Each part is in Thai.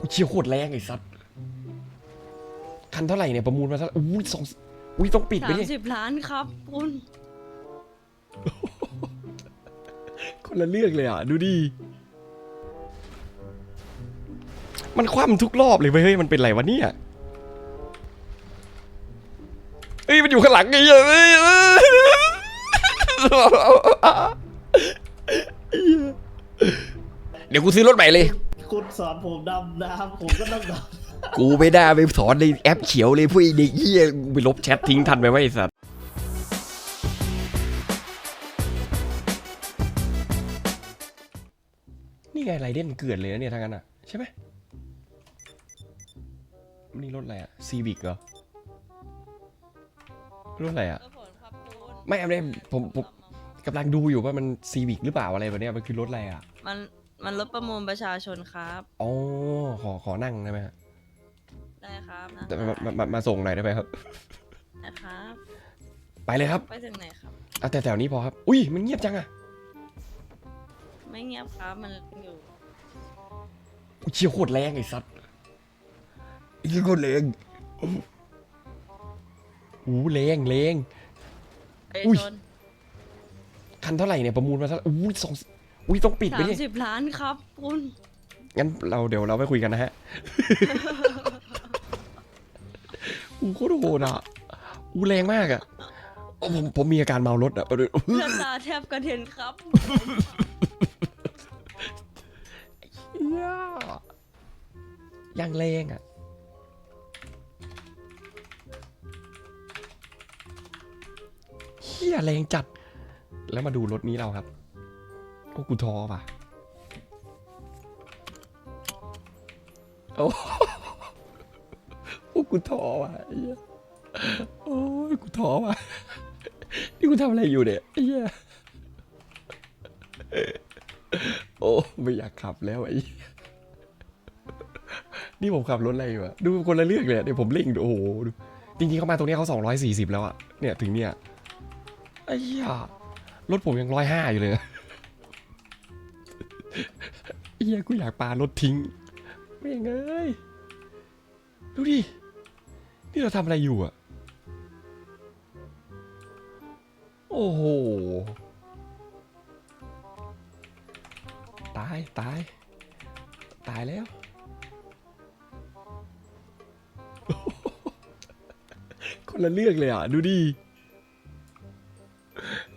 กูเชี่ยวโคตรแรงไอ้สัสคันเท่าไหร่เนี่ยประมูลมาเท่าไหร่อุ้ยสองอุ้ยต้องปิดไปสามเนี่ยสิบล้านครับคุณคนละเรื่องเลยอะ ดูดิ มันคว่ำทุกรอบเลยเว้ยเฮ้ย มันเป็นไรวะเนี่ยเอ้ย มันอยู่ข้างหลังไงเอ้ยเอ้ยเดี๋ยวกูซื้อรถใหม่เลย คุณสอนผมดำน้ำผมก็ต้องดำกูไม่ได้ไปสอนในแอปเขียวเลยพวกไอ้เด็กเหี้ยกูไปลบแชททิ้งทันไปไว้ไอ้สัสนี่ไงไรเด่นเกิดเลยนะเนี่ยทางนั้นอะ ใช่ไหมนี่รถอะไรอะซีวิกเหรอรถอะไรอะไม่เอาเลยผมผม กำลังดูอยู่ว่ามันซีวิกหรือเปล่าอะไรแบบเนี้ยมันคือรถอะไรอะ มัน มันรถประมูลประชาชนครับ อ๋อขอขอนั่งได้ไหมฮะได้ครับนะแต่มามามามาส่งหน่อยได้ไหมครับ นะครับ ไปเลยครับไปถึงไหนครับ เอาแต่แถวนี้พอครับ อุ้ยมันเงียบจังอะไม่เงียบครับมันอยู่กูเชี่ยวโคตรแรงไอ้สัสไอ้เหี้ยโคตรแรงโอ้โหแรงแรง ไปอุ้ย ชน คันเท่าไหร่เนี่ยประมูลมาเท่าไหร่อุ้ยสอง อุ้ยต้องปิดไปสามเนี่ยสิบล้านครับคุณงั้นเราเดี๋ยวเราไปคุยกันนะฮะ อู้โคตรโหดอะอู้แรงมากอะโอ้ผมผมมีอาการเมารถอะเลือดตาแทบกระเด็นครับเหี้ยยังแรงอะ เฮียแรงจัด แล้วมาดูรถนี้เราครับ โอ้กูท้อป่ะโอ้โอ้กูท้อว่ะอ้เหี้ยโอ้ยกูท้อว่ะนี่กูทำอะไรอยู่เนี่ยไอ้เหี้ยโอ้ไม่อยากขับแล้วไอ้นี่ผมขับรถอะไรอยู่อะดูคนละเรื่องเลยเดี๋ยวผมเร่งดูโอ้โหดูจริงๆเข้ามาตรงนี้เขาสองร้อยสี่สิบแล้วอะเนี่ยถึงเนี่ยไอ้เหี้ยรถผมยังร้อยห้าอยู่เลยอะี้ยกูอยากปารถทิ้งไม่งเอ้ยดูดิ นี่เราทำอะไรอยู่อะโอ้โห ตาย ตาย ตายแล้ว คนละเรื่องเลยอะ ดูดิ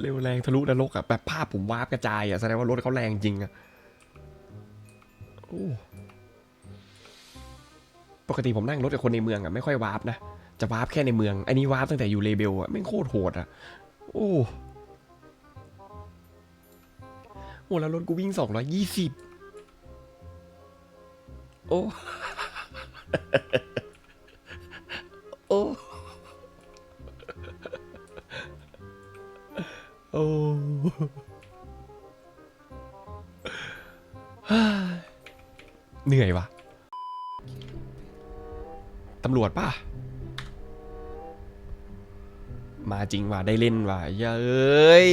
เร็วแรงทะลุนรกอะ แบบภาพผมวาร์ปกระจายอะ แสดงว่ารถเขาแรงจริงอะ ปกติผมนั่งรถกับคนในเมืองอะไม่ค่อยวาร์ปนะ จะวาร์ปแค่ในเมือง อันนี้วาร์ปตั้งแต่อยู่เลเบลอะไม่งโคตรโหดอะโอ้โหแล้วรถกูวิ่งสองร้อยยี่สิบโอ้โอ้โอ้ เหนื่อยวะตำรวจป่ะ มาจริงว่ะได้เล่นว่ะเย้ย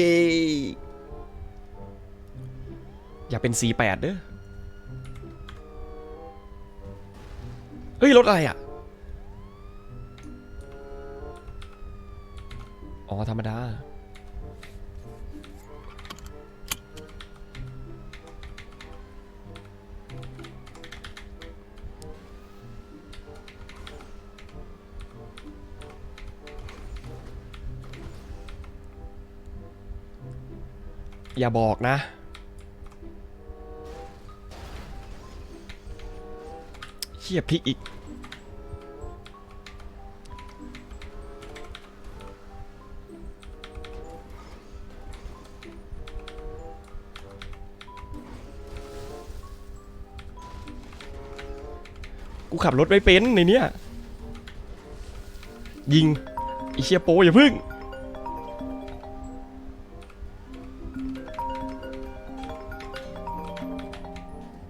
อย่าเป็น C8 เด้อ เฮ้ย รถอะไรอะ อ๋อ ธรรมดา อย่าบอกนะ เชี่ยพิกอีก กูขับรถไม่เป็นในเนี้ยยิงไอเชียโปอย่าพึ่ง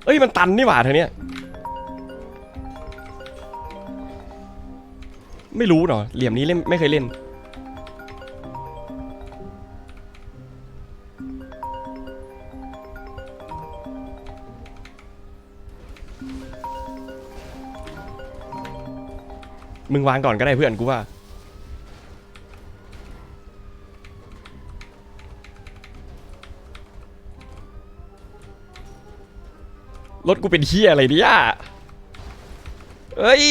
เอ้ยมันตันนี่หว่าทางเนี้ยไม่รู้เนาะเหลี่ยมนี้เล่นไม่เคยเล่น มึงวางก่อนก็ได้เพื่อนกูว่า รถกูเป็นเฮียอะไรเนี่ยเอ้ย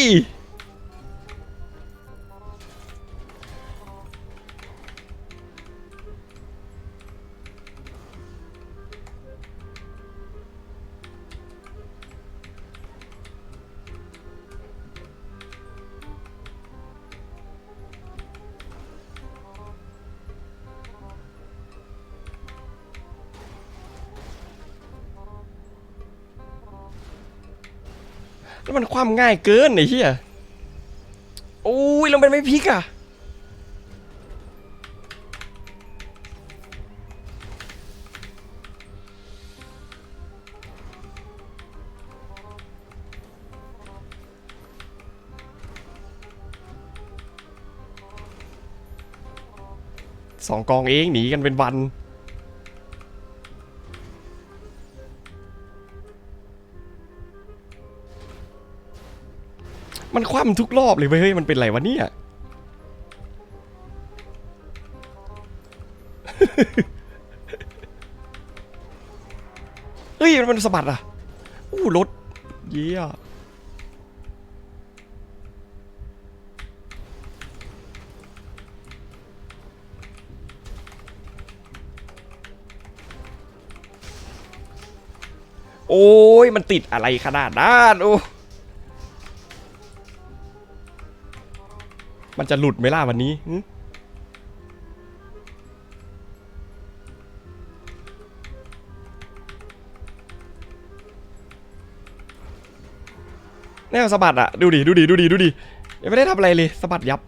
ามง่ายเกินไอ้เหี้ยโอ้ยแล้วมันไม่พลิกอะสองกองเองหนีกันเป็นวัน มันคว่ำทุกรอบเลยเว้ยเฮ้ย มันเป็นไรวะเนี่ย เฮ้ยมันมันสะบัดอะ อู้รถ เยี่ยโอ้ย มันติดอะไรขนาดนั้นโอ้ มันจะหลุดไหมล่ะวันนี้หึแนวสะบัดอะดูดิดูดิดูดิดูดิยังไม่ได้ทำอะไรเลยสะบัดยับ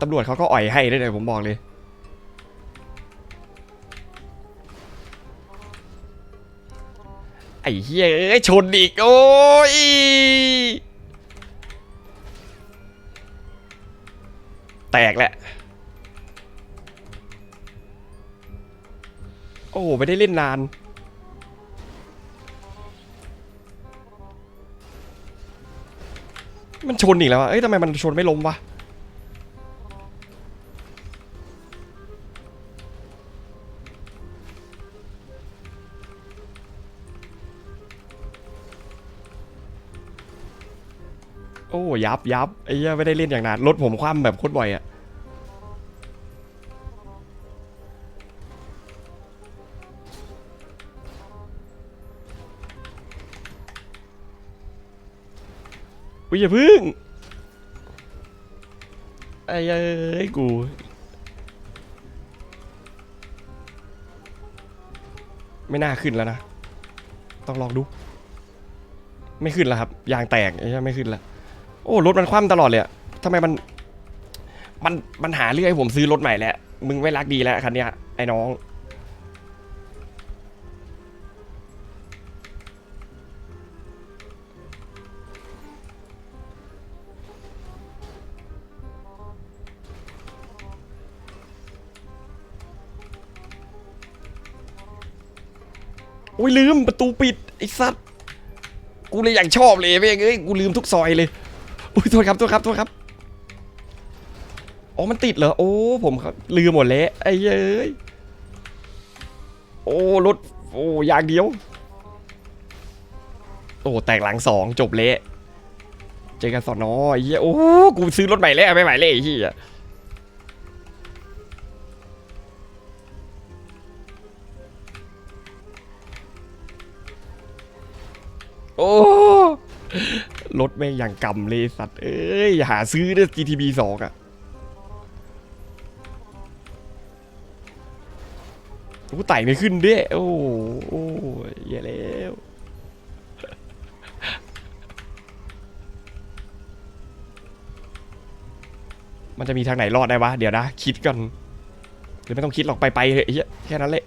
ตำรวจเขาก็อ่อยให้ได้เลยผมบอกเลย ไอ้เหี้ยเอ้ยชนอีกโอ้ย แตกแหละ โอ้โหไม่ได้เล่นนาน มันชนอีกแล้วอะเอ้ยทำไมมันชนไม่ล้มวะ ยับยับไอ้เหี้ยไม่ได้เล่นอย่างนานรถผมคว่ำแบบโคตรบ่อยอะอุ้ยอย่าพึ่งไอ้เอ้ยกูไม่น่าขึ้นแล้วนะ ต้องลองดู ไม่ขึ้นแล้วครับ ยางแตกไอ้ยไม่ขึ้นแล้ว โอ้รถมันคว่ำตลอดเลยอะทำไมมัน มันมันหาเรื่องให้ผมซื้อรถใหม่แหละมึงไม่รักดีแล้วคันเนี้ยไอ้น้องอุ้ยลืมประตูปิดไอ้สัตว์กูเลยอยากชอบเลยแม่งเอ้ยกูลืมทุกซอยเลย อุ้ยโทษครับโทษครับโทษครับอ๋อมันติดเหรอ โอ้ผมครับลืมหมดแล้วไอ้เย้ยโอ้รถโอ้ยางเดียว โอ้แตกหลังสองจบเละเจอกันสอนอไอ้เหี้ยโอ้กูซื้อรถใหม่แล้วไม่ใหม่เลยไอ้เหี้ย แม่งอย่างกำเลยสัตว์เอ้ยหาซื้อด้อ GTB สองอะกูไต่ไม่ขึ้นด้วยโอ้โหอยแย่แล้วมันจะมีทางไหนรอดได้วะ เดี๋ยวนะ คิดก่อนหรือไม่ต้องคิดหรอกไปไปเถอะไอ้เหี้ยแค่นั้นแหละ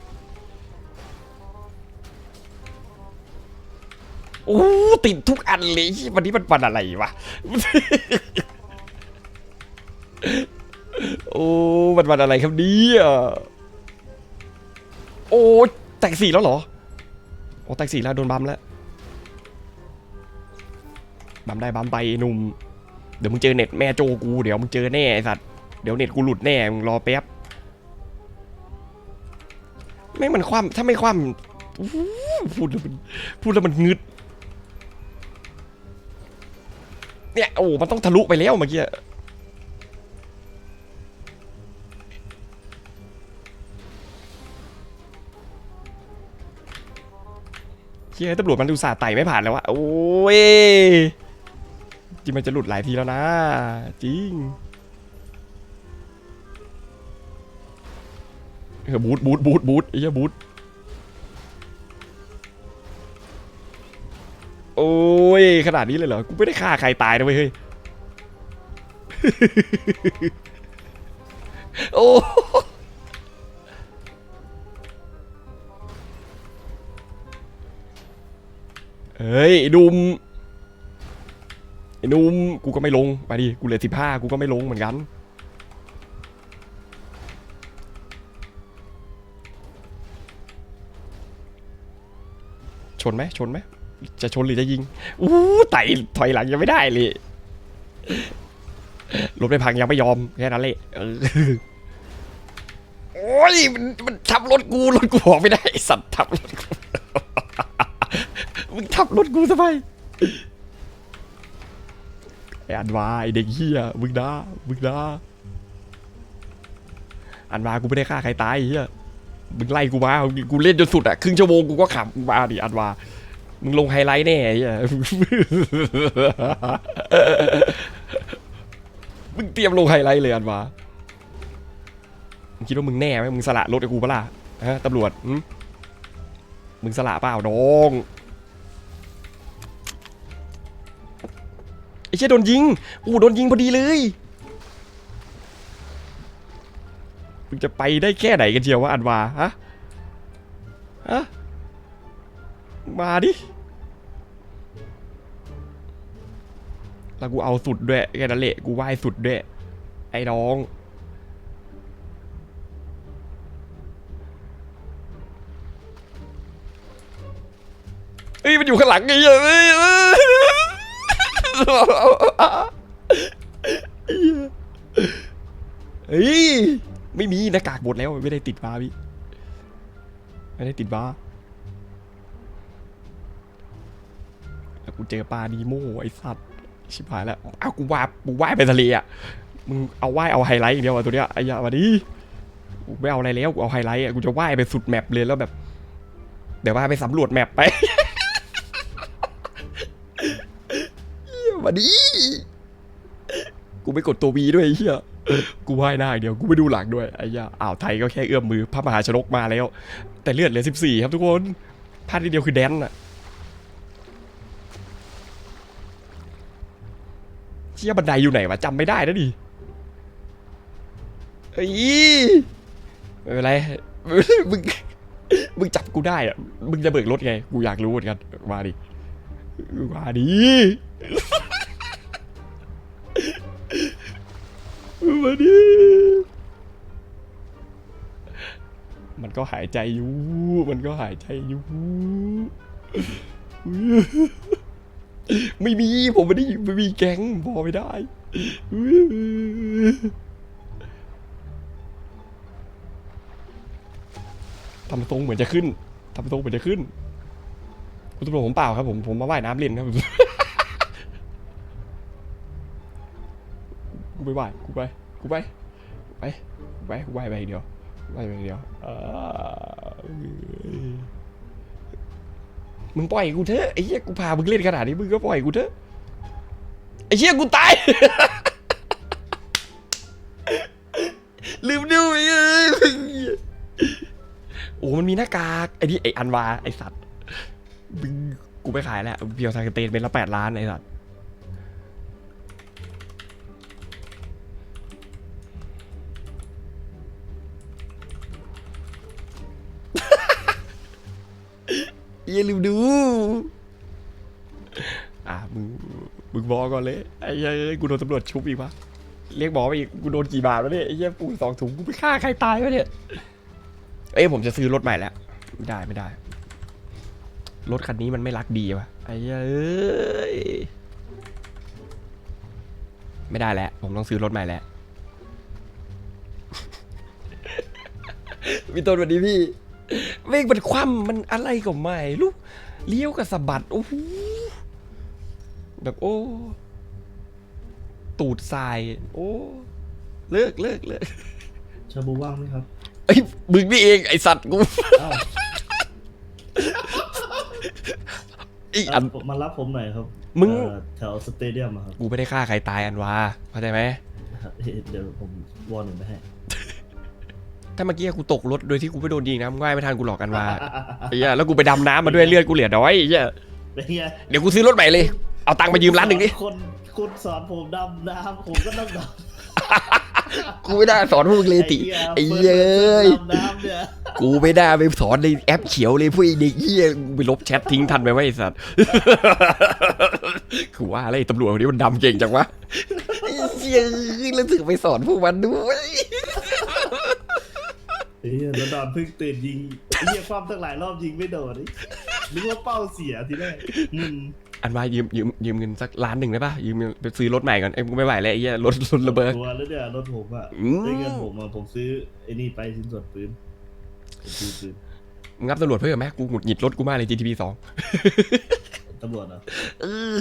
ติดทุกอันเลยวันนี้มันวันอะไรวะ โอ้มันวันอะไรครับเนี่ยโอ้แตกสี่แล้วเหรอ โอ้แตกสี่แล้วโดนบัมแล้ว บัมได้บัมไปหนุ่ม เดี๋ยวมึงเจอเน็ตแม่โจกูเดี๋ยวมึงเจอแน่ไอสัตว์ เดี๋ยวเน็ตกูหลุดแน่มึงรอแป๊บไม่มันคว่ำถ้าไม่คว่ำอู้หูพูดแล้วมันพูดแล้วมันงึด เนี่ยโอ้มันต้องทะลุไปแล้วเมื่อกี้เชี่ยตำรวจมันดูสาไต่ไม่ผ่านแล้ววะโอ้ยจริงมันจะหลุดหลายทีแล้วนะ จริงเออบูทบูทบูทบูทไอ้เหี้ยบูท อ้ยขนาดนี้เลยเหรอ กูไม่ได้ฆ่าใครตายนะเว้ยเฮ้ย โอ้เฮ้ยดุมไอ้นุ่มกูก็ไม่ลงไปดิกูเหลือสิบห้ากูก็ไม่ลงเหมือนกัน ชนไหมชนไหม จะชนหรือจะยิง อู้ไต่ถอยหลังยังไม่ได้เลยรถไม่พังยังไม่ยอมแค่นั้นเลยโอ้ยมันมันทับรถกูรถกูออกไม่ได้สัตว์ทับรถกูมึงทับรถกูทำไมไอ้อันวาไอ้เด็กเฮียมึงด่ามึงด่าอันวากูไม่ได้ฆ่าใครตายเฮียมึงไล่กูมากูเล่นจนสุดอะครึ่งชั่วโมงกูก็ขำมึงมาดิอันวา มึงลงไฮไลท์แน่ไอ้เฮียมึงเตรียมลงไฮไลท์เลยอันวามึงคิดว่ามึงแน่ไหมมึงสละรถไอ้กูปะล่ะฮะตำรวจหึมึงสละเปล่าน้องไอ้เชี่ยโดนยิงอู้โดนยิงพอดีเลยมึงจะไปได้แค่ไหนกันเชียววะอันวาฮะฮะ มาดิ แล้วกูเอาสุดด้วยแค่นั้นแหละกูไหว้สุดด้วย ไอ้น้องเฮ้ยมันอยู่ข้างหลังไงเฮ้ยเฮ้ยเฮ้ย ไม่มีหน้ากากหมดแล้วไม่ได้ติดบาพี่ไม่ได้ติดบาร์ แล้วกูเจอปลาดีโม่ไอสัตว์ชิบหายแล้วอ้าวกูว่ากูว่ายไปทะเลอะมึงเอาว่ายเอาไฮไลท์อย่างเดียวอะตัวเนี้ยไอ้ยามาดิกูไม่เอาอะไรแล้วกูเอาไฮไลท์อะกูจะว่ายไปสุดแมปเลยแล้วแบบ เดี๋ยวว่ายไปสำรวจแมปไปมาดิกูไม่กดตัววีด้วยเหี้ยกูว่ายหน้าอย่างเดียวกูไม่ดูหลังด้วยไอ้เหี้ยอ่าวไทยก็แค่เอื้อมมือพระมหาชนกมาแล้ว แต่เลือดเหลือสิบสี่ครับทุกคนพลาดนิดเดียวคือแดนอะ เชี่ยบันไดอยู่ไหนวะจำไม่ได้นะดิเอ้ยไม่เป็นไรมึงมึงจับกูได้อะมึงจะเบิกรถไง กูอยากรู้เหมือนกัน มาดิ มาดิมาดิ มันก็หายใจอยู่ มันก็หายใจอยู่ ไม่มีผมไม่ได้ไม่มีแก๊งพอไม่ได้ทำทรงเหมือนจะขึ้นทำทรงเหมือนจะขึ้น คุณตำรวจผมเปล่าครับผมผมมาว่ายน้ำเล่นครับกูไปว่ายกูไปกูไปไปไปกูว่ายไปเดียวว่ายไปเดียวเออ มึงปล่อยกูเถอะไอ้เหี้ยกูพามึงเล่นขนาดนี้มึงก็ปล่อยกูเถอะไอ้เหี้ยกูตายลืมดูไอ้โอ้มันมีหน้ากากไอ้นี่ไอ้อันวาไอ้สัตว์มึงกูไม่ขายแล้วเพียวทางเตนเป็นละแปดล้านไอ้สัตว์ อย่าลืมดู อะมึงมึงบอกก่อนเลยไอ้เหี้ยกูโดนตำรวจชุบอีกปะเรียกบอกไปอีกกูโดนกี่บาทวะเนี่ยไอ้เหี้ยปูสองถุงกูไปฆ่าใครตายวะเนี่ยเอ้ยผมจะซื้อรถใหม่แล้วไม่ได้ไม่ได้รถคันนี้มันไม่รักดีวะไอ้ยเอ้ยไม่ได้แล้วผมต้องซื้อรถใหม่แล้วพี่ต้นวัสดีพี่ เมฆมันคว่ำมันอะไรก็ไม่ลูกเลี้ยวกับสะบัด โอ้โหแบบโอ้ ตูดทราย โอ้ เลิกเลิกเลิกชาบูว่างไหมครับไอ้ยมึงนี่เองไอสัตว์กูอ้าวไออัน มารับผมหน่อยครับมึง เอ่อแถวสเตเดียมอะครับ กูไม่ได้ฆ่าใครตายอันวาเข้าใจไหม เดี๋ยวผมวอลหนึ่งไปให้ ถ้าเมื่อกี้กูตกรถโดยที่กูไม่โดนยิงนะมึงง่ายไม่ทันกูหลอกกันวาไอ้เหี้ยแล้วกูไปดำน้ำมาด้วยเลือดกูเหลือน้อยไอ้เหี้ยเป็นไงเดี๋ยวกูซื้อรถใหม่เลย เอาตังค์มายืมร้านหนึ่งดิคนคุณสอนผมดำน้ำผมก็ต้องดำกูไม่ได้สอนพวกมึงเลยติไอ้เหี้ยเอ้ยดำน้ำเนี่ยกูไม่ได้ไปสอนในแอปเขียวเลยพวกไอ้เด็กเหี้ยกูไปลบแชททิ้งทันไปไหมไอ้สัตว์กูว่าอะไรตำรวจคนนี้มันดำเก่งจังวะไอ้เหี้ยแล้วถึงไปสอนพวกมันด้วย เฮ้ยแล้วดอนเพิ่งตื่นยิงเฮียความตั้งหลายรอบยิงไม่โดนนึกว่าเป้าเสียทีแรกมึนอันว่ายืมยืมยืมเงินสักล้านหนึ่งได้ปะยืมเงินไปซื้อรถใหม่ก่อนเอ้ยกูไม่ไหวแล้วไอ้เหี้ยรถรถระเบิดตัวแล้วเนี่ยรถผมอะอืมได้เงินผมอะผมซื้อไอ้นี่ไปชิ้นส่วนปืนซื้อปืนมึงรับตำรวจเพิ่มไหมกูหงุดหงิดรถกูมากเลย GTP สองตำรวจเหรอเออ